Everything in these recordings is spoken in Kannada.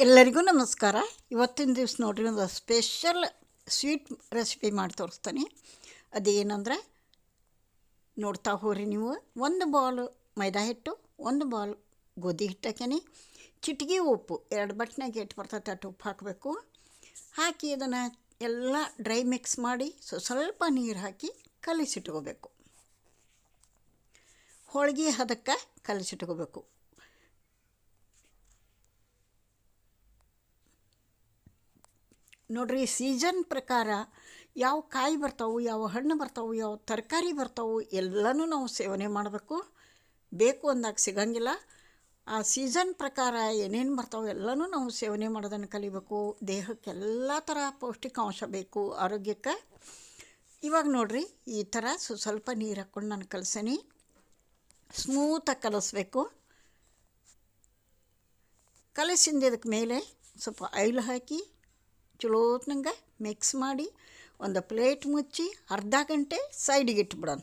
ಎಲ್ಲರಿಗೂ ನಮಸ್ಕಾರ. ಇವತ್ತಿನ ದಿವ್ಸ ನೋಡ್ರಿ, ಒಂದು ಸ್ಪೆಷಲ್ ಸ್ವೀಟ್ ರೆಸಿಪಿ ಮಾಡಿ ತೋರಿಸ್ತೀನಿ. ಅದೇನಂದ್ರೆ, ನೋಡ್ತಾ ಹೋರಿ ನೀವು. ಒಂದು ಬಾಲ್ ಮೈದಾ ಹಿಟ್ಟು, ಒಂದು ಬಾಲ್ ಗೋಧಿ ಹಿಟ್ಟು ಹಾಕ್ಯಾನಿ ಚಿಟಿಗೆ ಉಪ್ಪು, ಎರಡು ಬಟ್ನಾಗ ಇಟ್ಟು ಬರ್ತೈತೆ ಅಟ್ಟು ಉಪ್ಪು ಹಾಕಬೇಕು. ಹಾಕಿ ಅದನ್ನು ಎಲ್ಲ ಡ್ರೈ ಮಿಕ್ಸ್ ಮಾಡಿ ಸ್ವಲ್ಪ ನೀರು ಹಾಕಿ ಕಲಿಸಿಟ್ಕೋಬೇಕು. ಹೋಳಿಗೆ ಹದಕ್ಕೆ ಕಲಿಸಿಟ್ಕೋಬೇಕು. ನೋಡ್ರಿ ಸೀಜನ್ ಪ್ರಕಾರ ಯಾವ ಕಾಯಿ ಬರ್ತಾವೆ, ಯಾವ ಹಣ್ಣು ಬರ್ತಾವು, ಯಾವ ತರಕಾರಿ ಬರ್ತಾವು, ಎಲ್ಲನೂ ನಾವು ಸೇವನೆ ಮಾಡಬೇಕು. ಬೇಕು ಅಂದಾಗ ಸಿಗಂಗಿಲ್ಲ. ಆ ಸೀಸನ್ ಪ್ರಕಾರ ಏನೇನು ಬರ್ತಾವೆ, ಎಲ್ಲನೂ ನಾವು ಸೇವನೆ ಮಾಡೋದನ್ನು ಕಲಿಬೇಕು. ದೇಹಕ್ಕೆಲ್ಲ ಥರ ಪೌಷ್ಟಿಕಾಂಶ ಬೇಕು ಆರೋಗ್ಯಕ್ಕೆ. ಇವಾಗ ನೋಡ್ರಿ, ಈ ಥರ ಸು, ಸ್ವಲ್ಪ ನೀರು ಹಾಕ್ಕೊಂಡು ನಾನು ಕಲಸೀನಿ. ಸ್ಮೂತಾಗಿ ಕಲಸಬೇಕು. ಕಲಸಿಂದ ಇದಕ್ಕೆ ಮೇಲೆ ಸ್ವಲ್ಪ ಆಯಿಲ್ ಹಾಕಿ ಚಲೋತ್ನಂಗೆ ಮಿಕ್ಸ್ ಮಾಡಿ ಒಂದು ಪ್ಲೇಟ್ ಮುಚ್ಚಿ ಅರ್ಧ ಗಂಟೆ ಸೈಡಿಗೆ ಇಟ್ಬಿಡೋಣ.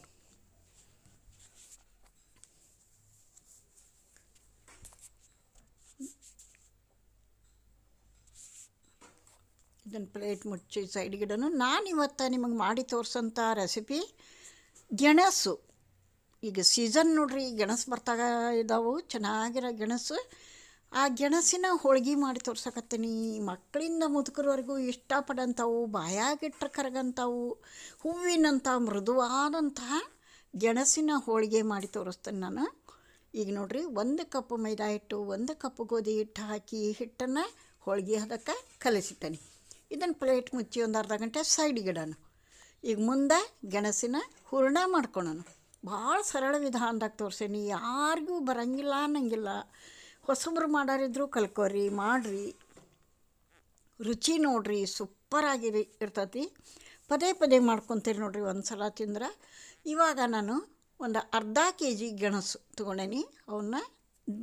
ಇದನ್ನು ಪ್ಲೇಟ್ ಮುಚ್ಚಿ ಸೈಡಿಗೆ ಇಡೋಣ. ನಾನು ಇವತ್ತು ನಿಮಗೆ ಮಾಡಿ ತೋರಿಸೋಂಥ ರೆಸಿಪಿ ಗೆಣಸು. ಈಗ ಸೀಸನ್ ನೋಡ್ರಿ, ಗೆಣಸು ಬರ್ತಾಗ ಇದಾವು, ಚೆನ್ನಾಗಿರೋ ಗೆಣಸು. ಆ ಗೆಣಸಿನ ಹೋಳಿಗೆ ಮಾಡಿ ತೋರ್ಸಕತ್ತೀನಿ. ಮಕ್ಕಳಿಂದ ಮುದುಕರವರೆಗೂ ಇಷ್ಟಪಡಂಥವು, ಬಾಯಾಗಿಟ್ರೆ ಕರಗಂಥವು, ಹೂವಿನಂಥ, ಮೃದುವಾದಂತಹ ಗೆಣಸಿನ ಹೋಳಿಗೆ ಮಾಡಿ ತೋರಿಸ್ತೇನೆ ನಾನು. ಈಗ ನೋಡಿರಿ, ಒಂದು ಕಪ್ ಮೈದಾ ಹಿಟ್ಟು, ಒಂದು ಕಪ್ ಗೋಧಿ ಹಿಟ್ಟು ಹಾಕಿ ಹಿಟ್ಟನ್ನು ಹೋಳಿಗೆ ಅದಕ್ಕೆ ಕಲಿಸಿಟ್ಟೇನೆ. ಇದನ್ನು ಪ್ಲೇಟ್ ಮುಚ್ಚಿ ಒಂದು ಅರ್ಧ ಗಂಟೆ ಸೈಡಿಗೆ ಇಡೋಣ. ಈಗ ಮುಂದೆ ಗೆಣಸಿನ ಹೂರ್ಣ ಮಾಡ್ಕೊಳೋಣ. ಭಾಳ ಸರಳ ವಿಧಾನದಾಗ ತೋರ್ಸೀನಿ. ಯಾರಿಗೂ ಬರಂಗಿಲ್ಲ ಅನ್ನಂಗಿಲ್ಲ. ಹೊಸಬ್ರು ಮಾಡೋರಿದ್ರು ಕಲ್ಕೋರಿ, ಮಾಡಿರಿ. ರುಚಿ ನೋಡ್ರಿ ಸೂಪರಾಗಿ ಇರ್ತತಿ. ಪದೇ ಪದೇ ಮಾಡ್ಕೊತೀರಿ ನೋಡ್ರಿ ಒಂದು ಸಲ ತಿಂದ್ರೆ. ಇವಾಗ ನಾನು ಒಂದು ಅರ್ಧ ಕೆ ಜಿ ಗೆಣಸು ತೊಗೊಂಡೇನಿ. ಅವನ್ನ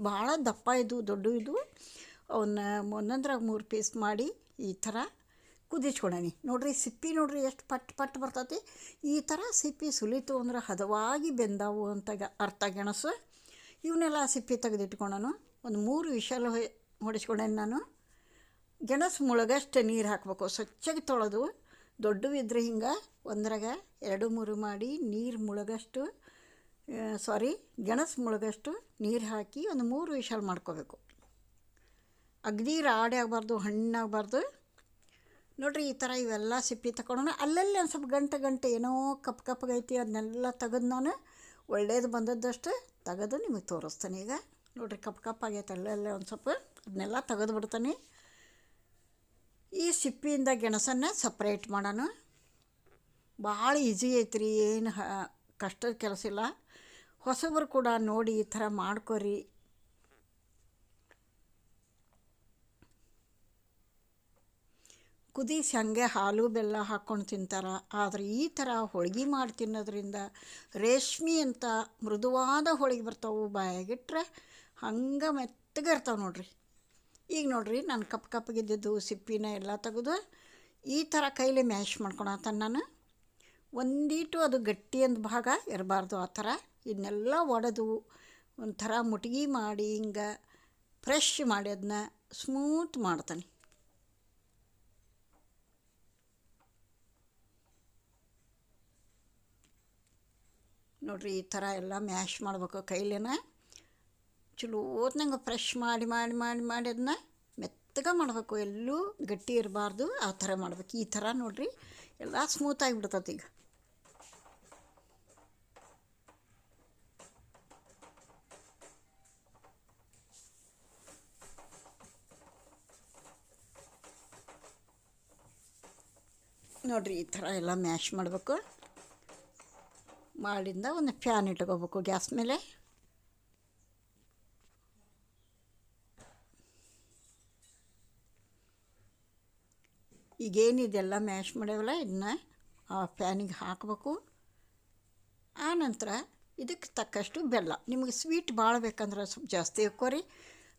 ಭಾಳ ದಪ್ಪ ಇದು, ದೊಡ್ಡ ಇದು. ಅವನ್ನ ಒಂದೊಂದ್ರಾಗ ಮೂರು ಪೀಸ್ ಮಾಡಿ ಈ ಥರ ಕುದಿಸ್ಕೊಂಡೇನಿ. ನೋಡ್ರಿ, ಸಿಪ್ಪಿ ನೋಡ್ರಿ ಎಷ್ಟು ಪಟ್ ಪಟ್ ಬರ್ತತಿ. ಈ ಥರ ಸಿಪ್ಪಿ ಸುಲಿತು ಅಂದ್ರೆ ಹದವಾಗಿ ಬೆಂದಾವು ಅಂತ ಅರ್ಥ ಗೆಣಸು. ಇವನ್ನೆಲ್ಲ ಸಿಪ್ಪಿ ತೆಗೆದಿಟ್ಕೊಂಡನು. ಒಂದು ಮೂರು ವಿಷಲ್ ಹೊಡಿಸ್ಕೊಂಡೇನೆ ನಾನು. ಗೆಣಸು ಮುಳುಗಷ್ಟು ನೀರು ಹಾಕಬೇಕು. ಸ್ವಚ್ಛಗೆ ತೊಳೆದು ದೊಡ್ಡವಿದ್ರೆ ಹಿಂಗೆ ಒಂದ್ರಾಗ ಎರಡು ಮೂರು ಮಾಡಿ ನೀರು ಮುಳುಗಷ್ಟು ಸಾರಿ ಗೆಣಸು ಮುಳುಗಷ್ಟು ನೀರು ಹಾಕಿ ಒಂದು ಮೂರು ವಿಷಲ್ ಮಾಡ್ಕೋಬೇಕು. ಅಗದಿ ರಾಡಿ ಆಗಬಾರ್ದು ಹಣ್ಣಾಗಬಾರ್ದು ನೋಡ್ರಿ ಈ ಥರ ಇವೆಲ್ಲ ಸಿಪ್ಪಿ ತಗೊಂಡು ಅಲ್ಲಲ್ಲಿ ಒಂದು ಸ್ವಲ್ಪ ಗಂಟೆ ಗಂಟೆ ಏನೋ ಕಪ್ ಕಪ್ಪಗೈತಿ ಅದನ್ನೆಲ್ಲ ತೆಗೆದು ನಾನು ಒಳ್ಳೇದು ಬಂದದ್ದಷ್ಟು ತೆಗೆದು ನಿಮಗೆ ತೋರಿಸ್ತೇನೆ ಈಗ. ನೋಡ್ರಿ ಕಪ್ ಕಪ್ ಆಗೈತೆ ಅಲ್ಲೇ ಒಂದು ಸ್ವಲ್ಪ ಅದನ್ನೆಲ್ಲ ತೆಗೆದು ಬಿಡ್ತಾನೆ ಈ ಸಿಪ್ಪಿಯಿಂದ ಗೆಣಸನ್ನು ಸಪ್ರೇಟ್ ಮಾಡೋಣ. ಭಾಳ ಈಸಿ ಐತ್ರಿ, ಏನು ಕಷ್ಟದ ಕೆಲಸ ಇಲ್ಲ. ಹೊಸಬ್ರು ಕೂಡ ನೋಡಿ ಈ ಥರ ಮಾಡ್ಕೊರಿ. ಕುದಿಸಿ ಹಾಗೆ ಹಾಲು ಬೆಲ್ಲ ಹಾಕ್ಕೊಂಡು ತಿಂತಾರೆ. ಆದರೆ ಈ ಥರ ಹೋಳಿಗೆ ಮಾಡಿ ತಿನ್ನೋದ್ರಿಂದ ರೇಷ್ಮೆ ಅಂತ ಮೃದುವಾದ ಹೋಳಿಗೆ ಬರ್ತಾವೆ ಬಾಯಾಗಿಟ್ರೆ ಹಂಗೆ ಮೆತ್ತಗೆ ಇರ್ತಾವೆ ನೋಡ್ರಿ. ಈಗ ನೋಡ್ರಿ ನಾನು ಕಪ್ ಕಪ್ಪಗಿದ್ದಿದ್ದು ಸಿಪ್ಪಿನ ಎಲ್ಲ ತೆಗೆದು ಈ ಥರ ಕೈಲಿ ಮ್ಯಾಶ್ ಮಾಡ್ಕೊಳತ್ತ ನಾನು. ಒಂದೀಟು ಅದು ಗಟ್ಟಿ ಅಂದ ಭಾಗ ಇರಬಾರ್ದು ಆ ಥರ ಇದನ್ನೆಲ್ಲ ಒಡೆದು ಒಂಥರ ಮುಟ್ಗಿ ಮಾಡಿ ಹಿಂಗೆ ಫ್ರೆಶ್ ಮಾಡಿ ಅದನ್ನ ಸ್ಮೂತ್ ಮಾಡ್ತಾನೆ. ನೋಡ್ರಿ ಈ ಥರ ಎಲ್ಲ ಮ್ಯಾಶ್ ಮಾಡ್ಬೇಕು ಕೈಲೇನ. ಚಲೋತ್ನಂಗೆ ಫ್ರೆಶ್ ಮಾಡಿ ಮಾಡಿ ಮಾಡಿ ಮಾಡಿ ಅದನ್ನ ಮೆತ್ತಗೆ ಮಾಡಬೇಕು. ಎಲ್ಲೂ ಗಟ್ಟಿ ಇರಬಾರ್ದು. ಆ ಥರ ಮಾಡ್ಬೇಕು. ಈ ಥರ ನೋಡ್ರಿ, ಎಲ್ಲ ಸ್ಮೂತ್ ಬಿಡ್ತೈತಿ ಈಗ. ನೋಡಿರಿ, ಈ ಥರ ಎಲ್ಲ ಮ್ಯಾಶ್ ಮಾಡಬೇಕು. ಮಾಡಿಂದ ಒಂದು ಫ್ಯಾನ್ ಇಟ್ಕೋಬೇಕು. ಗ್ಯಾಸ್ ಮೇಲೆ. ಈಗೇನಿದೆಲ್ಲ ಮ್ಯಾಶ್ ಮಾಡ್ಯಾವಲ್ಲ ಇದನ್ನ ಆ ಫ್ಯಾನಿಗೆ ಹಾಕಬೇಕು. ಆನಂತರ ಇದಕ್ಕೆ ತಕ್ಕಷ್ಟು ಬೆಲ್ಲ. ನಿಮಗೆ ಸ್ವೀಟ್ ಭಾಳ ಬೇಕಂದ್ರೆ ಸ್ವಲ್ಪ ಜಾಸ್ತಿ ಹಾಕೋರಿ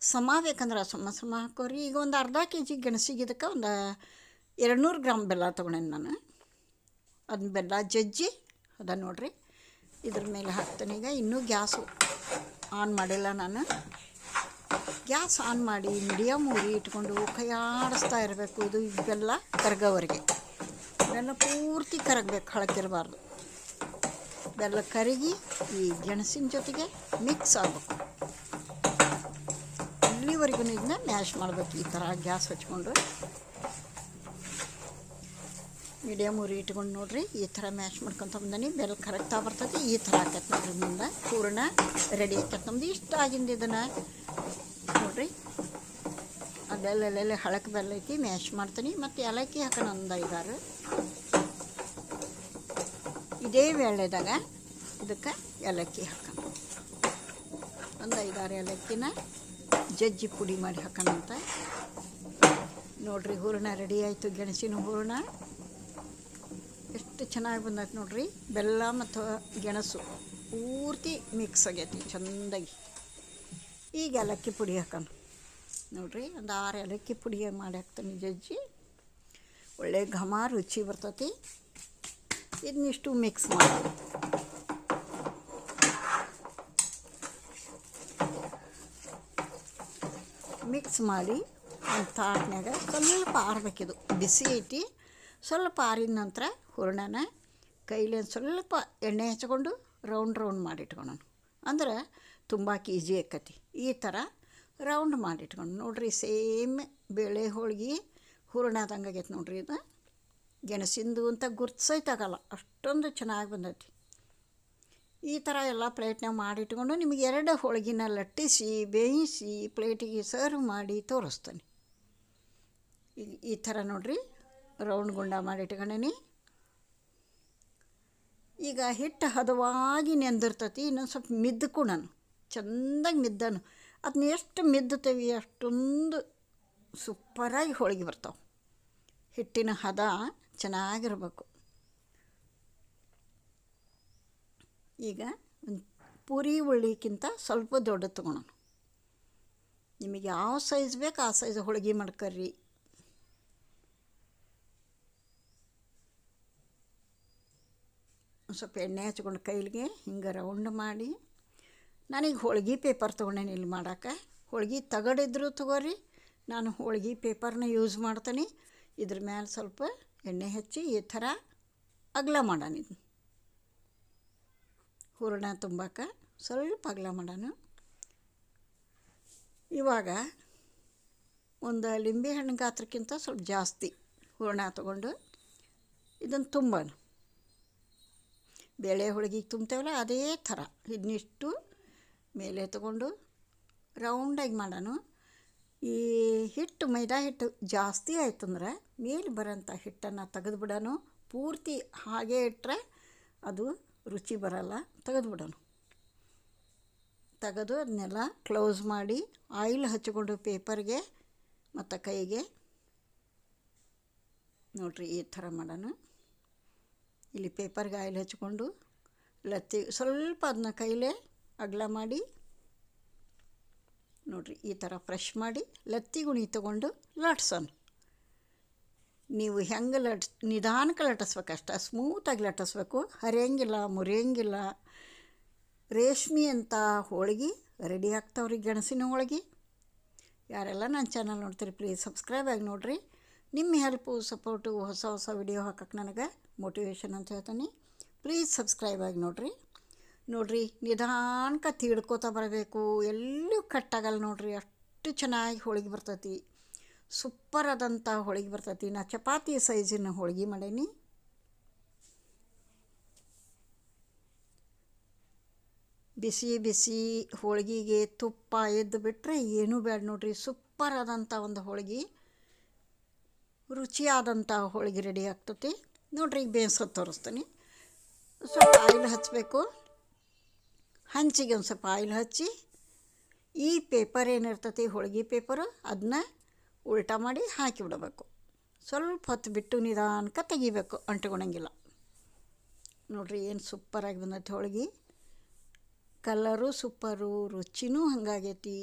ಸಮ ಬೇಕಂದ್ರೆ ಸಮ ಸಮ ಹಾಕೋರಿ ಈಗ ಒಂದು ಅರ್ಧ ಕೆ ಜಿ ಗೆಣಸಿಗೆ ಇದಕ್ಕೆ ಒಂದು ಎರಡು ನೂರು ಗ್ರಾಮ್ ಬೆಲ್ಲ ತೊಗೊಂಡೇನೆ ನಾನು. ಅದನ್ನ ಬೆಲ್ಲ ಜಜ್ಜಿ, ಅದ ನೋಡಿರಿ. ಇದ್ರ ಮೇಲೆ ಹಾಕ್ತೇನೆ. ಈಗ ಇನ್ನೂ ಗ್ಯಾಸು ಆನ್ ಮಾಡಿಲ್ಲ ನಾನು. ಗ್ಯಾಸ್ ಆನ್ ಮಾಡಿ ಮೀಡಿಯಮ್ ಉರಿ ಇಟ್ಕೊಂಡು ಕೈಯಾಡಿಸ್ತಾ ಇರಬೇಕು. ಇದು ಇವೆಲ್ಲ ಕರಗೋವರೆಗೆ. ಬೆಲ್ಲ ಪೂರ್ತಿ ಕರಗಬೇಕು, ಹಳಕಿರಬಾರ್ದು. ಬೆಲ್ಲ ಕರಗಿ ಈ ಗೆಣಸಿನ ಜೊತೆಗೆ ಮಿಕ್ಸ್ ಆಗಬೇಕು. ಇಲ್ಲಿವರೆಗೂ ಇದನ್ನ ಮ್ಯಾಶ್ ಮಾಡಬೇಕು. ಈ ಥರ ಗ್ಯಾಸ್ ಹಚ್ಕೊಂಡು. ಮೀಡಿಯಮ್ ಉರಿ ಇಟ್ಕೊಂಡು ನೋಡ್ರಿ. ಈ ಥರ ಮ್ಯಾಶ್ ಮಾಡ್ಕೊತ ಬಂದನಿ. ಬೆಲ್ಲ ಕರೆಕ್ಟಾಗಿ ಬರ್ತೈತಿ. ಈ ಥರ ಆಕೈತೆ ನೋಡ್ರಿ ಮುಂದೆ. ಪೂರ್ಣ ರೆಡಿ ಆಕೈತೆ ನಮ್ದು. ಇಷ್ಟ ಆಗಿಂದ ಇದನ್ನು ನೋಡ್ರಿ. ಆ ಬೆಲ್ಲ ಎಲ್ಲೆಲ್ಲ ಹಳಕ್ಕೆ ಬೆಲ್ಲ ಐತಿ ಮ್ಯಾಶ್ ಮಾಡ್ತೀನಿ. ಮತ್ತು ಏಲಕ್ಕಿ ಹಾಕೋಣ ಒಂದು ಐದಾರು. ಇದೇ ವೇಳೆದಾಗ ಇದಕ್ಕೆ ಏಲಕ್ಕಿ ಹಾಕೋಣ. ಒಂದು ಐದಾರು ಏಲಕ್ಕಿನ ಜಜ್ಜಿ ಪುಡಿ ಮಾಡಿ ಹಾಕೋಣಂತ. ನೋಡ್ರಿ ಹೂರಣ ರೆಡಿ ಆಯಿತು ಗೆಣಸಿನ ಹೂರಣ. ಚೆನ್ನಾಗಿ ಬಂದೈತೆ ನೋಡ್ರಿ. ಬೆಲ್ಲ ಮತ್ತು ಗೆಣಸು ಪೂರ್ತಿ ಮಿಕ್ಸ್ ಆಗೈತಿ, ಚೆಂದಾಗಿ. ಈಗ ಏಲಕ್ಕಿ ಪುಡಿ ಹಾಕೋಣ. ನೋಡ್ರಿ, ಒಂದು ಆರು ಏಲಕ್ಕಿ ಪುಡಿ ಮಾಡಿ ಹಾಕ್ತಾನೆ ಜಜ್ಜಿ. ಒಳ್ಳೆ ಘಮ, ರುಚಿ ಬರ್ತೈತಿ. ಇದನ್ನಿಷ್ಟು ಮಿಕ್ಸ್ ಮಾಡಿ. ಮಿಕ್ಸ್ ಮಾಡಿ, ಒಂದು ತಾಟ್ನ್ಯಾಗ ಸ್ವಲ್ಪ ಆರ್ಬೇಕಿದು. ಬಿಸಿ ಐತಿ. ಸ್ವಲ್ಪ ಆರಿದ ನಂತರ ಹೂರ್ಣನ ಕೈಲಿ ಸ್ವಲ್ಪ ಎಣ್ಣೆ ಹಚ್ಕೊಂಡು ರೌಂಡ್ ರೌಂಡ್ ಮಾಡಿಟ್ಕೊಳೋಣ. ಅಂದ್ರೆ ತುಂಬ ಈಜಿ ಆಕತಿ ಈ ಥರ ರೌಂಡ್ ಮಾಡಿಟ್ಕೊಂಡು ನೋಡ್ರಿ ಸೇಮ್ ಬೇಳೆ ಹೋಳ್ಗೆ ಹೂರಣದಂಗೆ ಆಗೈತೆ ನೋಡಿರಿ ಇದು. ಗೆಣಸಿಂದು ಅಂತ ಗುರ್ತಿಸೈತಾಗಲ್ಲ ಅಷ್ಟೊಂದು ಚೆನ್ನಾಗಿ ಬಂದೈತಿ. ಈ ಥರ ಎಲ್ಲ ಪ್ಲೇಟ್ನಾಗ ಮಾಡಿಟ್ಕೊಂಡು ನಿಮಗೆ ಎರಡು ಹೋಳಿಗೆನ ಲಟ್ಟಿಸಿ, ಬೇಯಿಸಿ ಪ್ಲೇಟಿಗೆ ಸರ್ವ್ ಮಾಡಿ ತೋರಿಸ್ತಾನೆ. ಈ ಥರ ನೋಡ್ರಿ. ರೌಂಡ್ ಗುಂಡ ಮಾಡಿಟ್ಕೊಂಡೀನಿ ಈಗ ಹಿಟ್ಟು ಹದವಾಗಿ ನೆಂದಿರ್ತತಿ, ಇನ್ನೊಂದು ಸ್ವಲ್ಪ ಮಿದ್ದಕು ನಾನು. ಚೆಂದಾಗಿ ಮಿದ್ದನು. ಅದನ್ನ ಎಷ್ಟು ಮಿದ್ದುತ್ತೇವೆ, ಅಷ್ಟೊಂದು ಸೂಪರಾಗಿ ಹೋಳಿಗೆ ಬರ್ತಾವೆ. ಹಿಟ್ಟಿನ ಹದ ಚೆನ್ನಾಗಿರ್ಬೇಕು. ಈಗ ಒಂದು ಪೂರಿ ಉಳ್ಳಿಕ್ಕಿಂತ ಸ್ವಲ್ಪ ದೊಡ್ಡದು ತೊಗೊಳೋಣ ನಿಮಗೆ ಯಾವ ಸೈಜ್ ಬೇಕು ಆ ಸೈಜ್ ಹೋಳಿಗೆ ಮಾಡ್ಕರ್ರಿ. ಸ್ವಲ್ಪ ಎಣ್ಣೆ ಹಚ್ಕೊಂಡು ಕೈಲಿಗೆ ಹಿಂಗೆ ರೌಂಡ್ ಮಾಡಿ, ನನಗೆ ಹೋಳ್ಗೆ ಪೇಪರ್ ತೊಗೊಂಡೇನೆ ಇಲ್ಲಿ ಮಾಡೋಕೆ ಹೋಳ್ಗೆ ತಗಡಿದ್ರು ತಗೋರಿ, ನಾನು ಹೋಳ್ಗೆ ಪೇಪರ್ನ ಯೂಸ್ ಮಾಡ್ತೀನಿ. ಇದ್ರ ಮೇಲೆ ಸ್ವಲ್ಪ ಎಣ್ಣೆ ಹಚ್ಚಿ ಈ ಥರ ಅಗಲ ಮಾಡೋಣ ಇದು ಹೂರಣ ತುಂಬಕ್ಕೆ ಸ್ವಲ್ಪ ಅಗಲ ಮಾಡೋಣ ಇವಾಗ ಒಂದು ಲಿಂಬೆ ಹಣ್ಣು ಗಾತ್ರಕ್ಕಿಂತ ಸ್ವಲ್ಪ ಜಾಸ್ತಿ ಹೂರಣ ತಗೊಂಡು ಇದನ್ನು ತುಂಬೋಣ ಬೇಳೆ ಹೋಳಿಗೆಗೆ ತುಂಬ್ತೇವಲ್ಲ ಅದೇ ಥರ. ಇದನ್ನಿಷ್ಟು ಮೇಲೆ ತಗೊಂಡು ರೌಂಡಾಗಿ ಮಾಡೋಣ. ಈ ಹಿಟ್ಟು, ಮೈದಾ ಹಿಟ್ಟು ಜಾಸ್ತಿ ಆಯ್ತಂದ್ರೆ ಮೇಲೆ ಬರೋಂಥ ಹಿಟ್ಟನ್ನು ತೆಗೆದುಬಿಡೋಣ. ಪೂರ್ತಿ ಹಾಗೆ ಇಟ್ಟರೆ ಅದು ರುಚಿ ಬರಲ್ಲ. ತೆಗೆದುಬಿಡೋಣ. ತೆಗೆದು ಅದನ್ನೆಲ್ಲ ಕ್ಲೋಸ್ ಮಾಡಿ ಆಯಿಲ್ ಹಚ್ಚಿಕೊಂಡು ಪೇಪರ್ಗೆ ಮತ್ತು ಕೈಗೆ ನೋಡಿರಿ ಈ ಥರ ಮಾಡೋಣ. ಇಲ್ಲಿ ಪೇಪರ್ಗೆ ಆಯಿಲ್ ಹಚ್ಕೊಂಡು, ಲತ್ತಿ, ಸ್ವಲ್ಪ ಅದನ್ನ ಕೈಲೇ ಅಗಲ ಮಾಡಿ, ನೋಡಿರಿ ಈ ಥರ ಫ್ರೆಶ್ ಮಾಡಿ, ಲತ್ತಿ ಗುಣಿ ತೊಗೊಂಡು ಲಟ್ಸೋಣ. ನೀವು ಹೆಂಗೆ ಲಟ್, ನಿಧಾನಕ್ಕೆ ಲಟ್ಟಿಸ್ಬೇಕಷ್ಟ ಸ್ಮೂತಾಗಿ ಲಟ್ಟಿಸ್ಬೇಕು, ಹರಿಯಂಗಿಲ್ಲ, ಮುರಿಯಂಗಿಲ್ಲ. ರೇಷ್ಮೆ ಅಂತ ಹೋಳಿಗೆ, ರೆಡಿ ಆಗ್ತಾವ್ರಿ ಗೆಣಸಿನ ಹೋಳಿಗೆ. ಯಾರೆಲ್ಲ ನನ್ನ ಚಾನಲ್ ನೋಡ್ತೀರಿ ಪ್ಲೀಸ್ ಸಬ್ಸ್ಕ್ರೈಬ್ ಆಗಿ ನೋಡಿರಿ. ನಿಮ್ಮ ಹೆಲ್ಪು ಸಪೋರ್ಟು ಹೊಸ ಹೊಸ ವಿಡಿಯೋ ಹಾಕಕ್ಕೆ ನನಗೆ ಮೋಟಿವೇಶನ್ ಅಂತ ಹೇಳ್ತೀನಿ. ಪ್ಲೀಸ್ ಸಬ್ಸ್ಕ್ರೈಬ್ ಆಗಿ ನೋಡಿರಿ. ನೋಡಿರಿ ನಿಧಾನಕ್ಕೆ ತೀಡ್ಕೋತಾ ಬರಬೇಕು. ಎಲ್ಲೂ ಕಟ್ಟಾಗಲ್ಲ ನೋಡಿರಿ. ಅಷ್ಟು ಚೆನ್ನಾಗಿ ಹೋಳಿಗೆ ಬರ್ತೈತಿ. ಸೂಪರ್ ಆದಂಥ ಹೋಳಿಗೆ ಬರ್ತೈತಿ. ನಾ ಚಪಾತಿ ಸೈಜಿನ ಹೋಳಿಗೆ ಮಾಡೀನಿ. ಬಿಸಿ ಬಿಸಿ ಹೋಳಿಗೆಗೆ ತುಪ್ಪ ಎದ್ದು ಬಿಟ್ಟರೆ ಏನೂ ಬೇಡ ನೋಡ್ರಿ. ಸೂಪರ್ ಆದಂಥ ಒಂದು ಹೋಳಿಗೆ. ರುಚಿಯಾದಂಥ ಹೋಳಿಗೆ ರೆಡಿ ಆಗ್ತೈತಿ. ನೋಡ್ರಿ, ಈಗ ಬೇಯಿಸೋದು ತೋರಿಸ್ತೀನಿ. ಸ್ವಲ್ಪ ಆಯಿಲ್ ಹಚ್ಚಬೇಕು ಹಂಚಿಗೆ ಒಂದು ಸ್ವಲ್ಪ ಆಯಿಲ್ ಹಚ್ಚಿ, ಈ ಪೇಪರ್ ಏನಿರ್ತೈತಿ, ಹೋಳಿಗೆ ಪೇಪರು ಅದನ್ನ ಉಲ್ಟಾ ಮಾಡಿ ಹಾಕಿ ಬಿಡಬೇಕು. ಸ್ವಲ್ಪ ಹೊತ್ತು ಬಿಟ್ಟು ನಿಧಾನಕ್ಕೆ ತೆಗಿಬೇಕು ಅಂಟ್ಕೊಳಂಗಿಲ್ಲ ನೋಡ್ರಿ, ಏನು ಸೂಪರಾಗಿ ಬಂದೈತಿ ಹೋಳಿಗೆ. Colour super, ರುಚಿನೂ ಹಂಗಾಗೈತಿ.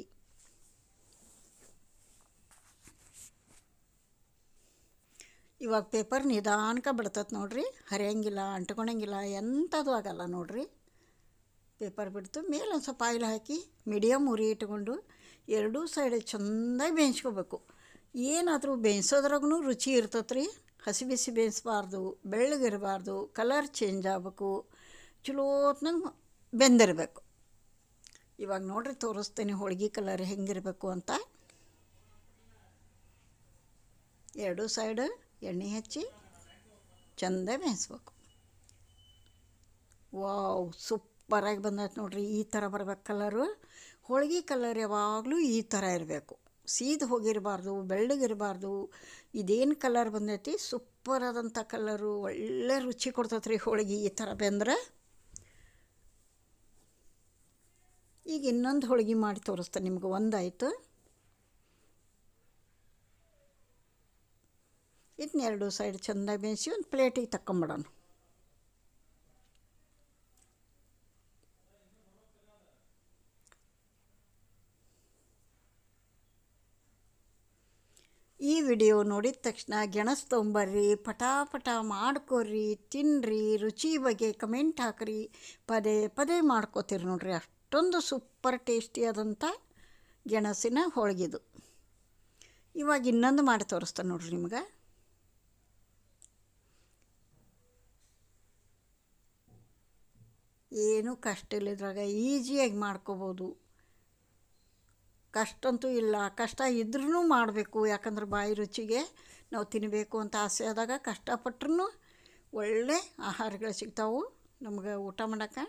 ಇವಾಗ ಪೇಪರ್ ನಿಧಾನಕ್ಕೆ ಬಿಡ್ತೈತೆ ನೋಡ್ರಿ. ಹರಿಯಂಗಿಲ್ಲ ಅಂಟ್ಕೊಳಂಗಿಲ್ಲ ಎಂಥದ್ದು ಆಗಲ್ಲ ನೋಡ್ರಿ. ಪೇಪರ್ ಬಿಡ್ತು, ಮೇಲೆ ಒಂದು ಸ್ವಲ್ಪ ಆಯಿಲ್ ಹಾಕಿ ಮೀಡಿಯಮ್ ಉರಿ ಇಟ್ಕೊಂಡು ಎರಡೂ ಸೈಡ್ ಚೆಂದಾಗಿ ಬೇಯಿಸ್ಕೋಬೇಕು. ಏನಾದರೂ ಬೇಯಿಸೋದ್ರಾಗೂ ರುಚಿ ಇರ್ತೈತೆ ರೀ. ಹಸಿ ಬಿಸಿ ಬೇಯಿಸ್ಬಾರ್ದು ಬೆಳ್ಳಗಿರಬಾರ್ದು ಕಲರ್ ಚೇಂಜ್ ಆಗಬೇಕು ಚಲೋತ್ನಂಗೆ ಬೆಂದಿರಬೇಕು. ಇವಾಗ ನೋಡ್ರಿ ತೋರಿಸ್ತೀನಿ ಹೋಳ್ಗೆ ಕಲರ್ ಹೆಂಗಿರಬೇಕು ಅಂತ. ಎರಡೂ ಸೈಡ್ ಎಣ್ಣೆ ಹಚ್ಚಿ ಚಂದ ಬೇಯಿಸ್ಬೇಕು. ವಾವ್ ಸೂಪರಾಗಿ ಬಂದೈತೆ ನೋಡ್ರಿ. ಈ ಥರ ಬರ್ಬೇಕು ಕಲರು ಹೋಳಿಗೆ ಕಲರ್ ಯಾವಾಗಲೂ ಈ ಥರ ಇರಬೇಕು. ಸೀದು ಹೋಗಿರಬಾರ್ದು, ಬೆಳ್ಳಗಿರಬಾರ್ದು, ಇದೇನು ಕಲರ್ ಬಂದೈತಿ, ಸೂಪರ್ ಆದಂಥ ಕಲರು ಒಳ್ಳೆ ರುಚಿ ಕೊಡ್ತೈತೆ ರೀ ಹೋಳಿಗೆ ಈ ಥರ ಬಂದ್ರೆ. ಈಗ ಇನ್ನೊಂದು ಹೋಳಿಗೆ ಮಾಡಿ ತೋರಿಸ್ತೇನೆ ನಿಮ್ಗೆ ಒಂದಾಯಿತು. ಇದನ್ನ ಎರಡು ಸೈಡ್ ಚೆಂದಾಗಿ ಬೇಯಿಸಿ ಒಂದು ಪ್ಲೇಟಿಗೆ ತಕ್ಕೊಂಬಿಡೋಣ. ಈ ವಿಡಿಯೋ ನೋಡಿದ ತಕ್ಷಣ ಗೆಣಸು ತೊಂಬರ್ರಿ, ಪಟಾಪಟ ಮಾಡ್ಕೊರಿ ತಿನ್ನಿರಿ ರುಚಿ ಬಗ್ಗೆ ಕಮೆಂಟ್ ಹಾಕ್ರಿ, ಪದೇ ಪದೇ ಮಾಡ್ಕೋತೀರಿ ನೋಡ್ರಿ, ಅಷ್ಟೊಂದು ಸೂಪರ್ ಟೇಸ್ಟಿಯಾದಂಥ ಗೆಣಸಿನ ಹೋಳ್ಗಿದು. ಇವಾಗ ಇನ್ನೊಂದು ಮಾಡಿ ತೋರಿಸ್ತಾನೆ ನೋಡ್ರಿ ನಿಮ್ಗೆ. ಏನೂ ಕಷ್ಟ ಇಲ್ಲದ್ರಾಗ ಈಸಿಯಾಗಿ ಮಾಡ್ಕೋಬೋದು. ಕಷ್ಟ ಅಂತೂ ಇಲ್ಲ, ಕಷ್ಟ ಇದ್ರೂ ಮಾಡಬೇಕು, ಯಾಕಂದ್ರೆ ಬಾಯಿ ರುಚಿಗೆ ನಾವು ತಿನ್ನಬೇಕು ಅಂತ ಆಸೆ ಆದಾಗ ಕಷ್ಟಪಟ್ರೂ ಒಳ್ಳೆ ಆಹಾರಗಳು ಸಿಗ್ತಾವೆ ನಮ್ಗೆ ಊಟ ಮಾಡೋಕೆ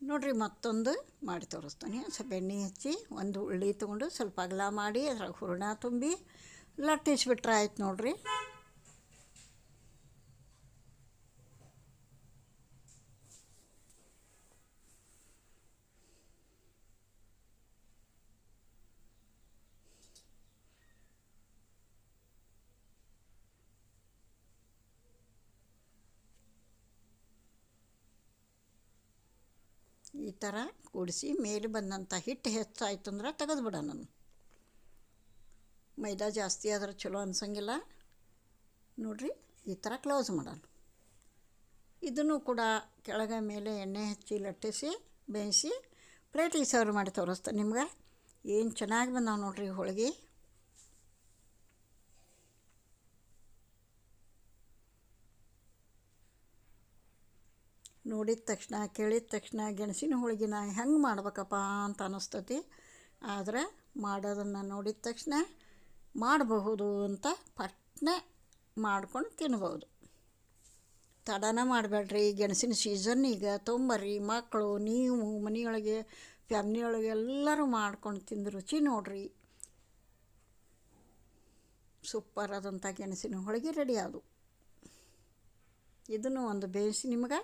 ನೋಡಿರಿ, ಮತ್ತೊಂದು ಮಾಡಿ ತೋರಿಸ್ತಾನೆ. ಸ್ವಲ್ಪ ಎಣ್ಣೆ ಹಚ್ಚಿ ಒಂದು ಉಳ್ಳಿ ತೊಗೊಂಡು ಸ್ವಲ್ಪ ಅಗಲ ಮಾಡಿ, ಅದ್ರಾಗ ಹೂರಣ ತುಂಬಿ ಲಟ್ಟಿಸ್ಬಿಟ್ರೆ ಆಯ್ತು ನೋಡಿರಿ. ಈ ಥರ ಕೂಡಿಸಿ ಮೇಲೆ ಬಂದಂಥ ಹಿಟ್ಟು ಹೆಚ್ಚಾಯ್ತು ಅಂದ್ರೆ ನಾನು. ಮೈದಾ ಜಾಸ್ತಿ ಆದ್ರೆ ಚಲೋ ಅನ್ಸಂಗಿಲ್ಲ. ನೋಡಿರಿ, ಈ ಥರ ಕ್ಲೋಸ್ ಮಾಡೋಣ. ಇದನ್ನು ಕೂಡ ಕೆಳಗೆ ಮೇಲೆ ಎಣ್ಣೆ ಹಚ್ಚಿ ಲಟ್ಟಿಸಿ, ಬೇಯಿಸಿ, ಪ್ಲೇಟಿಗೆ ಸರ್ವ್ ಮಾಡಿ ತೋರಿಸ್ತೇನೆ ನಿಮ್ಗೆ. ಏನು ಚೆನ್ನಾಗಿ ಬಂದಾವೆ ನೋಡಿರಿ ಹೋಳಿಗೆ. ನೋಡಿದ ತಕ್ಷಣ, ಕೇಳಿದ ತಕ್ಷಣ, ಗೆಣಸಿನ ಹೋಳಿಗೆನ ಹೆಂಗೆ ಮಾಡ್ಬೇಕಪ್ಪ ಅಂತ ಅನ್ನಿಸ್ತತಿ ಆದರೆ ಮಾಡೋದನ್ನು ನೋಡಿದ ತಕ್ಷಣ ಮಾಡಬಹುದು ಅಂತ ಪಟ್ನೆ ಮಾಡ್ಕೊಂಡು ತಿನ್ಬೋದು ತಡನ ಮಾಡಬೇಡ್ರಿ, ಗೆಣಸಿನ ಸೀಸನ್ ಈಗ ತೊಂಬರ್ರಿ. ಮಕ್ಕಳು, ನೀವು ಮನೆಯೊಳಗೆ ಫ್ಯಾಮ್ಲಿ ಒಳಗೆ ಎಲ್ಲರೂ ಮಾಡ್ಕೊಂಡು ತಿಂದು ರುಚಿ ನೋಡ್ರಿ. ಸೂಪರ್ ಆದಂಥ ಗೆಣಸಿನ ಹೋಳಿಗೆ ರೆಡಿ ಅದು ಇದನ್ನು ಒಂದು ಬೇಯಿಸಿ ನಿಮ್ಗೆ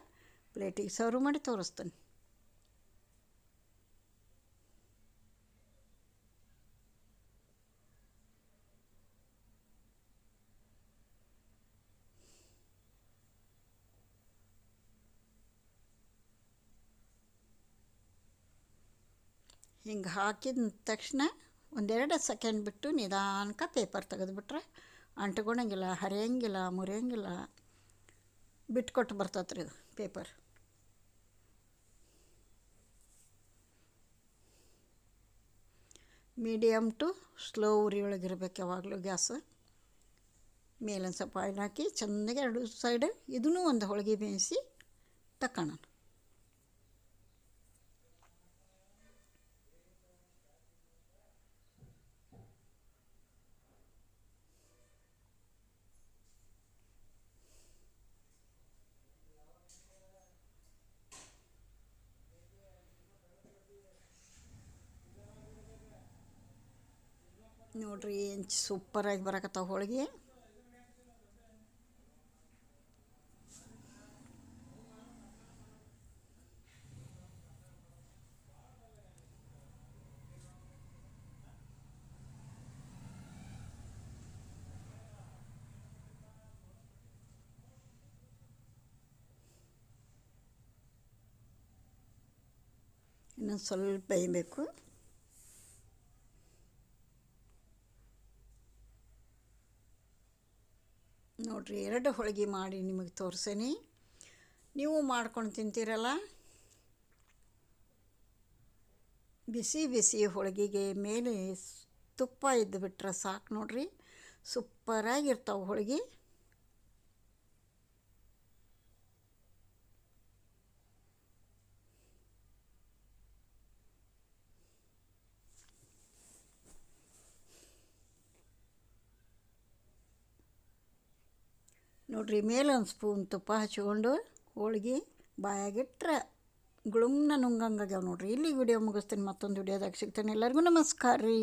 ಪ್ಲೇಟಿಗೆ ಸರ್ವ್ ಮಾಡಿ ತೋರಿಸ್ತೇನೆ. ಹಿಂಗೆ ಹಾಕಿದ ತಕ್ಷಣ ಒಂದೆರಡು ಸೆಕೆಂಡ್ ಬಿಟ್ಟು ನಿಧಾನಕ್ಕೆ ಪೇಪರ್ ತೆಗೆದುಬಿಟ್ರೆ ಅಂಟ್ಕೊಳಂಗಿಲ್ಲ ಹರಿಯಂಗಿಲ್ಲ, ಮುರಿಯಂಗಿಲ್ಲ. ಬಿಟ್ಕೊಟ್ಟು ಕೊಟ್ಟು ರೀ ಇದು ಪೇಪರ್. ಮೀಡಿಯಮ್ ಟು ಸ್ಲೋ ಉರಿ ಇರಬೇಕು ಯಾವಾಗಲೂ ಗ್ಯಾಸ್. ಮೇಲೊಂದು ಸ್ವಲ್ಪ ಆಯಿಲ್ ಹಾಕಿ ಚೆನ್ನಾಗಿ ಎರಡು ಸೈಡ್ ಇದನ್ನೂ ಒಂದು ಹೋಳಿಗೆ ಬೇಯಿಸಿ ತಕ್ಕೊಳ್ಳೋಣ ನೋಡ್ರಿ ಏನು ಸೂಪರಾಗಿ ಬರಕತ್ತಾವ ಹೋಳಿಗೆ. ಇನ್ನೊಂದು ಸ್ವಲ್ಪ ಬೇಯಬೇಕು ನೋಡಿರಿ, ಎರಡು ಹೋಳಿಗೆ ಮಾಡಿ ನಿಮಗೆ ತೋರಿಸೇನಿ. ನೀವು ಮಾಡ್ಕೊಂಡು ತಿಂತೀರಲ್ಲ? ಬಿಸಿ ಬಿಸಿ ಹೋಳಿಗೆಗೆ ಮೇಲೆ ತುಪ್ಪ ಇದ್ದು ಬಿಟ್ರೆ ಸಾಕು ನೋಡಿರಿ. ಸೂಪರಾಗಿರ್ತಾವೆ ಹೋಳಿಗೆ. ನೋಡ್ರಿ, ಮೇಲೆ ಒಂದು ಸ್ಪೂನ್ ತುಪ್ಪ ಹಚ್ಕೊಂಡು ಹೋಳ್ಗೆ ಬಾಯಾಗಿಟ್ರೆ ಗುಳುಮ್ನ ನುಂಗಂಗಾಗ್ಯಾವ ನೋಡ್ರಿ. ಇಲ್ಲಿ ವಿಡಿಯೋ ಮುಗಿಸ್ತೀನಿ, ಮತ್ತೊಂದು ವಿಡಿಯೋದಾಗ ಸಿಗ್ತೇನೆ. ಎಲ್ಲರಿಗೂ ನಮಸ್ಕಾರ ರೀ.